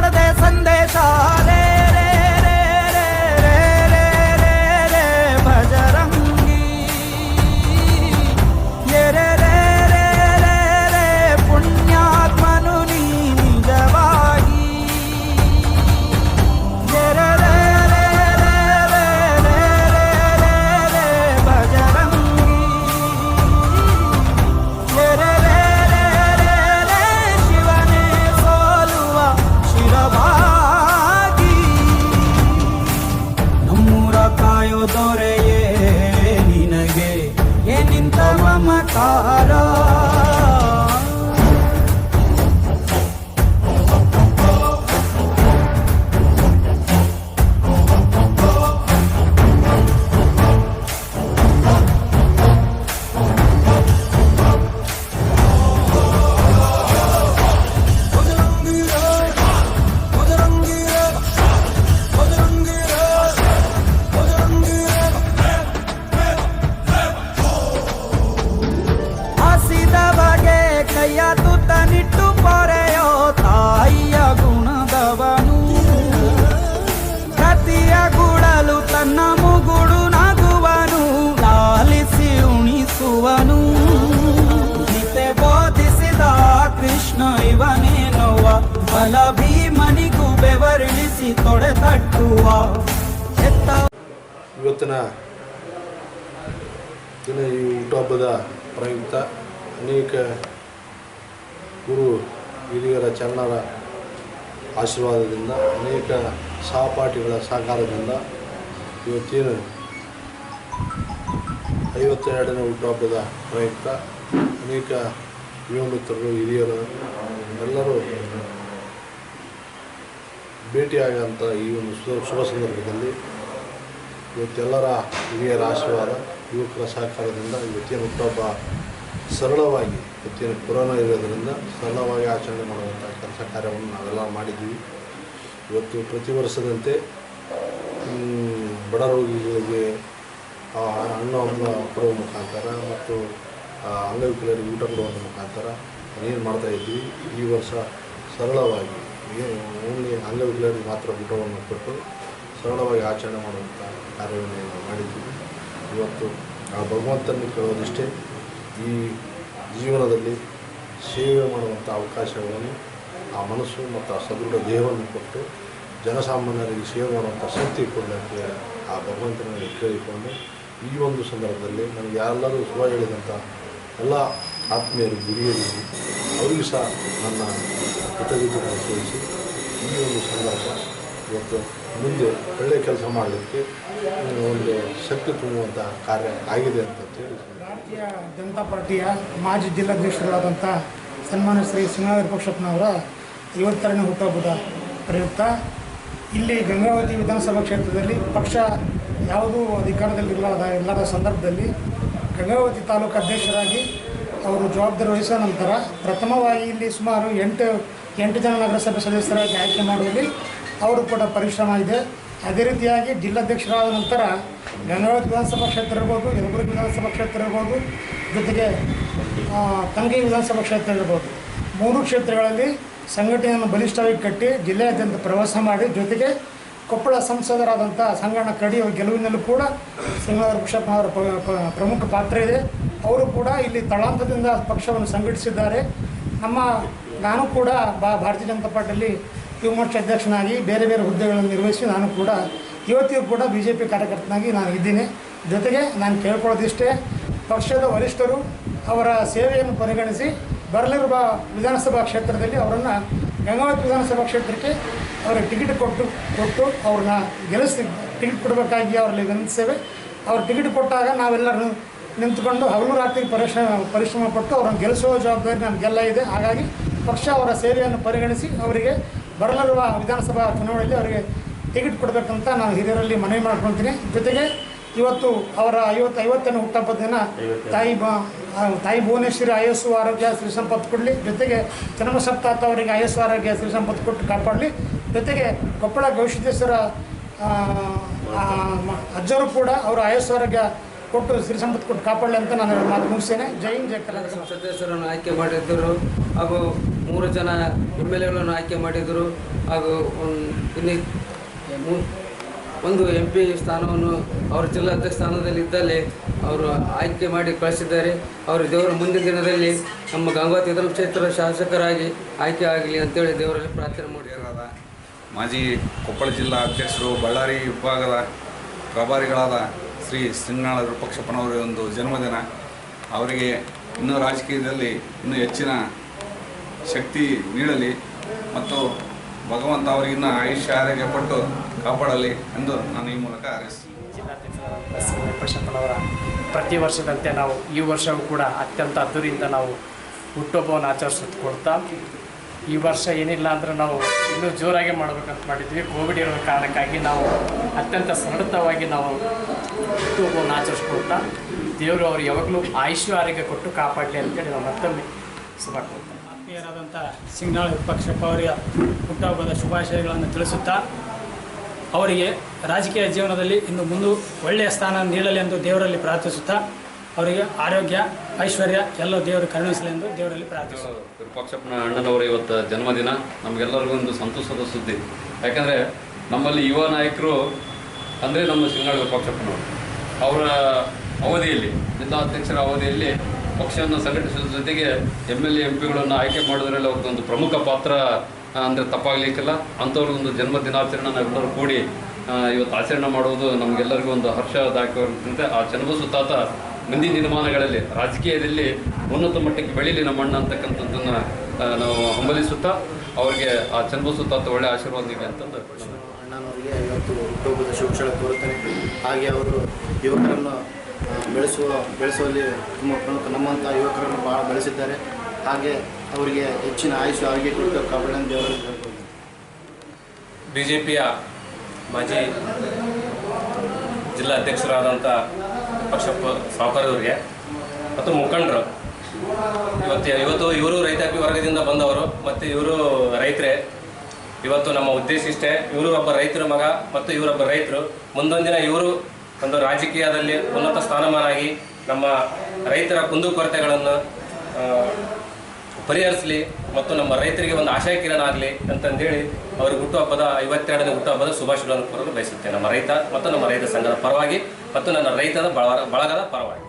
ਮੁੜਦੇ ਸੰਦੇਸ਼ਾਰੇ সাহারা ಬಗೆ ಕೈಯ ತುತ್ತ ನಿಟ್ಟು ಪೊರೆಯೋ ತಾಯಿಯ ಗುಣದವನು. ಪ್ರತಿಯ ಗುಡಲು ತನ್ನ ಮುಗುಡು ನಗುವನು ಲಾಲಿಸಿ ಉಣಿಸುವನು. ಗೀತೆ ಬೋಧಿಸಿದ ಕೃಷ್ಣ ಇವನೇನುವ ಬಲ ಭೀಮನಿಗೂ ಬೆವರಿಳಿಸಿ ತೊಡೆ ತಟ್ಟುವ. ಇವತ್ತಿನ ದಿನ ಈ ಹುಟ್ಟುಹಬ್ಬದ ಪ್ರಯುಕ್ತ ಅನೇಕ ಗುರು ಹಿರಿಯರ ಚರಣರ ಆಶೀರ್ವಾದದಿಂದ ಅನೇಕ ಸಹಪಾಠಿಗಳ ಸಹಕಾರದಿಂದ ಇವತ್ತಿನ ಐವತ್ತೆರಡನೇ ಹುಟ್ಟುಹಬ್ಬದ ಪ್ರಯುಕ್ತ ಅನೇಕ ಯುವ ಮಿತ್ರರು, ಹಿರಿಯರು, ಎಲ್ಲರೂ ಭೇಟಿಯಾಗಂಥ ಈ ಒಂದು ಶುಭ ಸಂದರ್ಭದಲ್ಲಿ ಇವತ್ತೆಲ್ಲರ ಹಿರಿಯರ ಆಶೀರ್ವಾದ, ಯುವಕರ ಸಹಕಾರದಿಂದ ಇವತ್ತಿನ ಹುಟ್ಟುಹಬ್ಬ ಸರಳವಾಗಿ ಇವತ್ತಿನ ಕೊರೋನಾ ಇರೋದರಿಂದ ಸರಳವಾಗಿ ಆಚರಣೆ ಮಾಡುವಂಥ ಕೆಲಸ ಕಾರ್ಯವನ್ನು ನಾವೆಲ್ಲ ಮಾಡಿದ್ದೀವಿ. ಇವತ್ತು ಪ್ರತಿ ವರ್ಷದಂತೆ ಬಡ ರೋಗಿಗಳಿಗೆ ಹಣ್ಣು ಹಣ್ಣು ಕೊಡುವ ಮುಖಾಂತರ ಮತ್ತು ಅಂಗವಿಕಲರಿಗೆ ಊಟ ಕೊಡುವಂಥ ಮುಖಾಂತರ ಏನು ಮಾಡ್ತಾ ಇದ್ವಿ ಈ ವರ್ಷ ಸರಳವಾಗಿ ಓನ್ಲಿ ಅಂಗವಿಕಲರಿಗೆ ಮಾತ್ರ ಊಟವನ್ನು ಕೊಟ್ಟು ಸರಳವಾಗಿ ಆಚರಣೆ ಮಾಡುವಂಥ ಕಾರ್ಯವನ್ನು ಮಾಡಿದ್ದೀವಿ. ಇವತ್ತು ಆ ಭಗವಂತನ ಕೇಳೋದಿಷ್ಟೇ ಈ ಜೀವನದಲ್ಲಿ ಸೇವೆ ಮಾಡುವಂಥ ಅವಕಾಶಗಳನ್ನು ಆ ಮನಸ್ಸು ಮತ್ತು ಆ ಸದೃಢ ದೇಹವನ್ನು ಕೊಟ್ಟು ಜನಸಾಮಾನ್ಯರಿಗೆ ಸೇವೆ ಮಾಡುವಂಥ ಶಕ್ತಿ ಕೊಡಲಿಕ್ಕೆ ಆ ಭಗವಂತನಲ್ಲಿ ಕೇಳಿಕೊಂಡು ಈ ಒಂದು ಸಂದರ್ಭದಲ್ಲಿ ನನಗೆ ಎಲ್ಲರೂ ಶುಭ ಹೇಳಿದಂಥ ಎಲ್ಲ ಆತ್ಮೀಯರು ಹಿರಿಯರಿಗೆ ಅವರಿಗೂ ಸಹ ನನ್ನ ಕೃತಜ್ಞತೆಗಳನ್ನು ಸೇರಿಸಿ ಈ ಒಂದು ಸಂದರ್ಭ ಇವತ್ತು ಮುಂದೆ ಒಳ್ಳೆಯ ಕೆಲಸ ಮಾಡಲಿಕ್ಕೆ ಶಕ್ತಿ ತುಂಬುವಂಥ ಕಾರ್ಯ ಆಗಿದೆ ಅಂತ ಹೇಳಿ. ಭಾರತೀಯ ಜನತಾ ಪಾರ್ಟಿಯ ಮಾಜಿ ಜಿಲ್ಲಾಧ್ಯಕ್ಷರಾದಂಥ ಸನ್ಮಾನ ಶ್ರೀ ಸಿಂಗಾರ ಪಕ್ಷಪ್ಪನವರ ಐವತ್ತೆರಡನೇ ಹುಟ್ಟುಹಬ್ಬದ ಪ್ರಯುಕ್ತ. ಇಲ್ಲಿ ಗಂಗಾವತಿ ವಿಧಾನಸಭಾ ಕ್ಷೇತ್ರದಲ್ಲಿ ಪಕ್ಷ ಯಾವುದೂ ಅಧಿಕಾರದಲ್ಲಿಲ್ಲದ ಇಲ್ಲದ ಸಂದರ್ಭದಲ್ಲಿ ಗಂಗಾವತಿ ತಾಲೂಕು ಅಧ್ಯಕ್ಷರಾಗಿ ಅವರು ಜವಾಬ್ದಾರಿ ವಹಿಸಿದ ನಂತರ ಪ್ರಥಮವಾಗಿ ಇಲ್ಲಿ ಸುಮಾರು ಎಂಟು ಎಂಟು ಜನ ನಗರಸಭೆ ಸದಸ್ಯರಾಗಿ ಆಯ್ಕೆ ಮಾಡುವಲ್ಲಿ ಅವರು ಕೂಡ ಪರಿಶ್ರಮ ಇದೆ. ಅದೇ ರೀತಿಯಾಗಿ ಜಿಲ್ಲಾಧ್ಯಕ್ಷರಾದ ನಂತರ ಗಂಗಾವತಿ ವಿಧಾನಸಭಾ ಕ್ಷೇತ್ರ ಇರ್ಬೋದು, ಯಲಬುರ್ಗಿ ವಿಧಾನಸಭಾ ಕ್ಷೇತ್ರ ಇರ್ಬೋದು, ಜೊತೆಗೆ ತಂಗಿ ವಿಧಾನಸಭಾ ಕ್ಷೇತ್ರ ಇರ್ಬೋದು. ಮೂರು ಕ್ಷೇತ್ರಗಳಲ್ಲಿ ಸಂಘಟನೆಯನ್ನು ಬಲಿಷ್ಠವಾಗಿ ಕಟ್ಟಿ ಜಿಲ್ಲೆಯಾದ್ಯಂತ ಪ್ರವಾಸ ಮಾಡಿ, ಜೊತೆಗೆ ಕೊಪ್ಪಳ ಸಂಸದರಾದಂಥ ಸಂಗಣ್ಣ ಕಡಿ ಅವ್ರ ಗೆಲುವಿನಲ್ಲೂ ಕೂಡ ಸಿಂಗಾರ ಅವರ ಪ್ರಮುಖ ಪಾತ್ರ ಇದೆ. ಅವರು ಕೂಡ ಇಲ್ಲಿ ತಳಾಂತದಿಂದ ಪಕ್ಷವನ್ನು ಸಂಘಟಿಸಿದ್ದಾರೆ. ನಮ್ಮ, ನಾನು ಕೂಡ ಬಾ, ಭಾರತೀಯ ಜನತಾ ಪಾರ್ಟಿಯಲ್ಲಿ ಯುವ ಮೋರ್ಚಾ ಅಧ್ಯಕ್ಷನಾಗಿ ಬೇರೆ ಬೇರೆ ಹುದ್ದೆಗಳನ್ನು ನಿರ್ವಹಿಸಿ ನಾನು ಕೂಡ, ಇವತ್ತಿಗೂ ಕೂಡ ಬಿ ಜೆ ಪಿ ಕಾರ್ಯಕರ್ತನಾಗಿ ನಾನು ಇದ್ದೀನಿ. ಜೊತೆಗೆ ನಾನು ಕೇಳ್ಕೊಳ್ಳೋದಿಷ್ಟೇ, ಪಕ್ಷದ ವರಿಷ್ಠರು ಅವರ ಸೇವೆಯನ್ನು ಪರಿಗಣಿಸಿ ಬರಲಿರುವ ವಿಧಾನಸಭಾ ಕ್ಷೇತ್ರದಲ್ಲಿ ಅವರನ್ನು, ಗಂಗಾವತಿ ವಿಧಾನಸಭಾ ಕ್ಷೇತ್ರಕ್ಕೆ ಅವರ ಟಿಕೆಟ್ ಕೊಟ್ಟು ಕೊಟ್ಟು ಅವ್ರನ್ನ ಗೆಲ್ಲಿಸಿ, ಟಿಕೆಟ್ ಕೊಡಬೇಕಾಗಿ ಅವರಲ್ಲಿ ವಿನಂತಿಸ್ತೇವೆ. ಅವ್ರ ಟಿಕೆಟ್ ಕೊಟ್ಟಾಗ ನಾವೆಲ್ಲರೂ ನಿಂತ್ಕೊಂಡು ಹಗಲು ರಾತ್ರಿ ಪರಿಶ್ರಮ ಪರಿಶ್ರಮ ಪಟ್ಟು ಅವರನ್ನು ಗೆಲ್ಲಿಸುವ ಜವಾಬ್ದಾರಿ ನಮಗೆಲ್ಲ ಇದೆ. ಹಾಗಾಗಿ ಪಕ್ಷ ಅವರ ಸೇವೆಯನ್ನು ಪರಿಗಣಿಸಿ ಅವರಿಗೆ ಬರಲಿರುವ ವಿಧಾನಸಭಾ ಚುನಾವಣೆಯಲ್ಲಿ ಅವರಿಗೆ ಟಿಕೆಟ್ ಕೊಡಬೇಕಂತ ನಾನು ಹಿರಿಯರಲ್ಲಿ ಮನವಿ ಮಾಡ್ಕೊಳ್ತೀನಿ. ಜೊತೆಗೆ ಇವತ್ತು ಅವರ ಐವತ್ತು ಐವತ್ತನೇ ಹುಟ್ಟಹಬ್ಬದ ದಿನ ತಾಯಿ ಬ ತಾಯಿ ಭುವನೇಶ್ವರಿ ಆಯಸ್ಸು ಆರೋಗ್ಯ ಶ್ರೀ ಸಂಪತ್ತು ಕೊಡಲಿ. ಜೊತೆಗೆ ಚನ್ನಬಸಪ್ತಾತ ಅವರಿಗೆ ಆಯಸ್ಸು ಆರೋಗ್ಯ ಶ್ರೀ ಸಂಪತ್ತು ಕೊಟ್ಟು ಕಾಪಾಡಲಿ. ಜೊತೆಗೆ ಕೊಪ್ಪಳ ಗವಿಸಿದ್ದೇಶ್ವರ ಅಜ್ಜರು ಕೂಡ ಅವರ ಆಯಸ್ಸು ಆರೋಗ್ಯ ಕೊಟ್ಟು ಶ್ರೀ ಸಂಪತ್ತು ಕೊಟ್ಟು ಕಾಪಾಡಲಿ ಅಂತ ನಾನು ಮಾತು ಮುಗಿಸ್ತೇನೆ. ಜೈನ್ ಜಯ ಜೈ ಕರ್ನಾಟಕ. ಸದಸ್ಯರನ್ನು ಆಯ್ಕೆ ಮಾಡಿದ್ದರು. ಹಾಗೂ ಮೂರು ಜನ ಎಂ ಎಲ್ ಎಗಳನ್ನು ಆಯ್ಕೆ ಮಾಡಿದರು ಹಾಗೂ ಇನ್ನಿ ಒಂದು ಎಂ ಪಿ ಸ್ಥಾನವನ್ನು ಅವರ ಜಿಲ್ಲಾಧ್ಯಕ್ಷ ಸ್ಥಾನದಲ್ಲಿ ಇದ್ದಲ್ಲಿ ಅವರು ಆಯ್ಕೆ ಮಾಡಿ ಕಳಿಸಿದ್ದಾರೆ. ಅವರು ದೇವರ ಮುಂದಿನ ದಿನದಲ್ಲಿ ನಮ್ಮ ಗಂಗಾವತಿ ವಿಧಾನ ಕ್ಷೇತ್ರದ ಶಾಸಕರಾಗಿ ಆಯ್ಕೆ ಆಗಲಿ ಅಂತೇಳಿ ದೇವರಲ್ಲಿ ಪ್ರಾರ್ಥನೆ ಮಾಡಿದರಾದ ಮಾಜಿ ಕೊಪ್ಪಳ ಜಿಲ್ಲಾ ಅಧ್ಯಕ್ಷರು, ಬಳ್ಳಾರಿ ವಿಭಾಗದ ಪ್ರಭಾರಿಗಳಾದ ಶ್ರೀ ಶ್ರೀನಾಳ ವಿರೂಪಾಕ್ಷಪ್ಪನವರ ಒಂದು ಜನ್ಮದಿನ. ಅವರಿಗೆ ಇನ್ನೂ ರಾಜಕೀಯದಲ್ಲಿ ಇನ್ನೂ ಹೆಚ್ಚಿನ ಶಕ್ತಿ ನೀಡಲಿ ಮತ್ತು ಭಗವಂತ ಅವರಿಗಿನ್ನ ಆಯುಷ್ಯ ಆರೋಗ್ಯ ಪಟ್ಟು ಕಾಪಾಡಲಿ ಎಂದು ನಾನು ಈ ಮೂಲಕ ಹಾರೈಸ್ತೀನಿ. ಜಿಲ್ಲಾಧ್ಯಕ್ಷರಾದಂಥ ಪ್ರತಿ ವರ್ಷದಂತೆ ನಾವು ಈ ವರ್ಷವೂ ಕೂಡ ಅತ್ಯಂತ ಅದ್ದೂರಿಯಿಂದ ನಾವು ಹುಟ್ಟುಹಬ್ಬವನ್ನು ಆಚರಿಸೋದು ಕೊಡ್ತಾ ಈ ವರ್ಷ ಏನಿಲ್ಲ ಅಂದ್ರೆ ನಾವು ಇನ್ನೂ ಜೋರಾಗಿ ಮಾಡಬೇಕಂತ ಮಾಡಿದ್ವಿ. ಕೋವಿಡ್ ಇರೋ ಕಾರಣಕ್ಕಾಗಿ ನಾವು ಅತ್ಯಂತ ಸರಳತವಾಗಿ ನಾವು ಹುಟ್ಟುಹಬ್ಬವನ್ನು ಆಚರಿಸ್ಕೊಡ್ತಾ ದೇವರು ಅವರು ಯಾವಾಗಲೂ ಆಯುಷ್ಯ, ಆರೋಗ್ಯ ಕೊಟ್ಟು ಕಾಪಾಡಲಿ ಅಂತೇಳಿ ನಾವು ಮತ್ತೊಮ್ಮೆ ಶುಭ ಆತ್ಮೀಯರಾದಂಥ ಸಿಂಗ್ನಾಳ ವಿಪಕ್ಷಪ್ಪ ಅವರಿಗೆ ಹುಟ್ಟುಹಬ್ಬದ ಶುಭಾಶಯಗಳನ್ನು ತಿಳಿಸುತ್ತಾ, ಅವರಿಗೆ ರಾಜಕೀಯ ಜೀವನದಲ್ಲಿ ಇನ್ನು ಮುಂದೆ ಒಳ್ಳೆಯ ಸ್ಥಾನ ನೀಡಲಿ ಎಂದು ದೇವರಲ್ಲಿ ಪ್ರಾರ್ಥಿಸುತ್ತಾ, ಅವರಿಗೆ ಆರೋಗ್ಯ, ಐಶ್ವರ್ಯ ಎಲ್ಲ ದೇವರು ಕರುಣಿಸಲಿ ಎಂದು ದೇವರಲ್ಲಿ ಪ್ರಾರ್ಥಿಸುತ್ತಾರೆ ವಿರೂಪಾಕ್ಷಪ್ಪನ ಅಣ್ಣನವರ ಇವತ್ತು ಜನ್ಮದಿನ, ನಮಗೆಲ್ಲರಿಗೂ ಒಂದು ಸಂತೋಷದ ಸುದ್ದಿ. ಯಾಕಂದರೆ ನಮ್ಮಲ್ಲಿ ಯುವ ನಾಯಕರು ಅಂದರೆ ನಮ್ಮ ಸಿಂಗಾಳ ವಿರೂಪಾಕ್ಷಪ್ಪನವರು ಅವರ ಅವಧಿಯಲ್ಲಿ, ಜಿಲ್ಲಾಧ್ಯಕ್ಷರ ಅವಧಿಯಲ್ಲಿ ಪಕ್ಷವನ್ನು ಸಂಘಟಿಸುವ ಜೊತೆಗೆ ಎಂ ಎಲ್ ಎ ಎಂ ಪಿಗಳನ್ನು ಆಯ್ಕೆ ಮಾಡೋದ್ರಲ್ಲಿ ಅವ್ರದ್ದೊಂದು ಪ್ರಮುಖ ಪಾತ್ರ ಅಂದರೆ ತಪ್ಪಾಗಲಿಕ್ಕಿಲ್ಲ. ಅಂಥವ್ರಿಗೊಂದು ಜನ್ಮ ದಿನಾಚರಣೆ ನಾವೆಲ್ಲರೂ ಕೂಡಿ ಇವತ್ತು ಆಚರಣೆ ಮಾಡುವುದು ನಮಗೆಲ್ಲರಿಗೂ ಒಂದು ಹರ್ಷದಾಯಕವಾಗಿರುತ್ತೆ ಆ ಚನ್ನಬಸವ ತಾತ ಮುಂದಿನ ದಿನಮಾನಗಳಲ್ಲಿ ರಾಜಕೀಯದಲ್ಲಿ ಉನ್ನತ ಮಟ್ಟಕ್ಕೆ ಬೆಳೀಲಿ ನಮ್ಮ ಅಣ್ಣ ಅಂತಕ್ಕಂಥದ್ದನ್ನು ನಾವು ಹಂಬಲಿಸುತ್ತಾ ಅವರಿಗೆ ಆ ಚನ್ನಬಸವ ತಾತ ಒಳ್ಳೆ ಆಶೀರ್ವಾದ ಇದೆ ಅಂತಂದು ಅಣ್ಣನವರಿಗೆ ಇವತ್ತು ಹುಟ್ಟುಹಬ್ಬದ ಶುಭಾಶಯ ಕೋರುತ್ತೇನೆ. ಹಾಗೆ ಅವರು ಯುವಕರನ್ನು ಬೆಳೆಸುವ ಬೆಳೆಸುವಲ್ಲಿ ತುಂಬ ಪ್ರಮುಖ ನಮ್ಮಂಥ ಯುವಕರನ್ನು ಭಾಳ ಬೆಳೆಸಿದ್ದಾರೆ. ಹಾಗೆ ಅವರಿಗೆ ಹೆಚ್ಚಿನ ಆಯುಷ ಆರೋಗ್ಯ ಕೊಟ್ಟು ದೇವರಲ್ಲಿ ಕೇಳ್ಕೊಳ್ತೀನಿ. ಬಿ ಜೆ ಪಿಯ ಮಾಜಿ ಜಿಲ್ಲಾ ಅಧ್ಯಕ್ಷರಾದಂಥ ಪಕ್ಷಪ್ಪ ಸಾವುಕಾರವರಿಗೆ ಮತ್ತು ಮುಖಂಡರು, ಇವತ್ತು ಇವತ್ತು ಇವರು ರೈತಾಪಿ ವರ್ಗದಿಂದ ಬಂದವರು ಮತ್ತು ಇವರು ರೈತರೇ. ಇವತ್ತು ನಮ್ಮ ಉದ್ದೇಶ ಇಷ್ಟೇ, ಇವರು ಒಬ್ಬ ರೈತರ ಮಗ ಮತ್ತು ಇವರೊಬ್ಬ ರೈತರು. ಮುಂದೊಂದಿನ ಇವರು ಒಂದು ರಾಜಕೀಯದಲ್ಲಿ ಉನ್ನತ ಸ್ಥಾನಮಾನಾಗಿ ನಮ್ಮ ರೈತರ ಕುಂದುಕೊರತೆಗಳನ್ನು ಪರಿಹರಿಸಲಿ ಮತ್ತು ನಮ್ಮ ರೈತರಿಗೆ ಒಂದು ಆಶಯ ಕಿರಣ ಆಗಲಿ ಅಂತಂದೇಳಿ ಅವ್ರ ಹುಟ್ಟುಹಬ್ಬದ, ಐವತ್ತೆರಡನೇ ಹುಟ್ಟುಹಬ್ಬದ ಶುಭಾಶಯಗಳನ್ನು ಕೋರಲು ಬಯಸುತ್ತೇನೆ. ನಮ್ಮ ರೈತ ಮತ್ತು ನಮ್ಮ ರೈತ ಸಂಘದ ಪರವಾಗಿ ಮತ್ತು ನನ್ನ ರೈತದ ಬಳಗ ಬಳಗದ ಪರವಾಗಿ.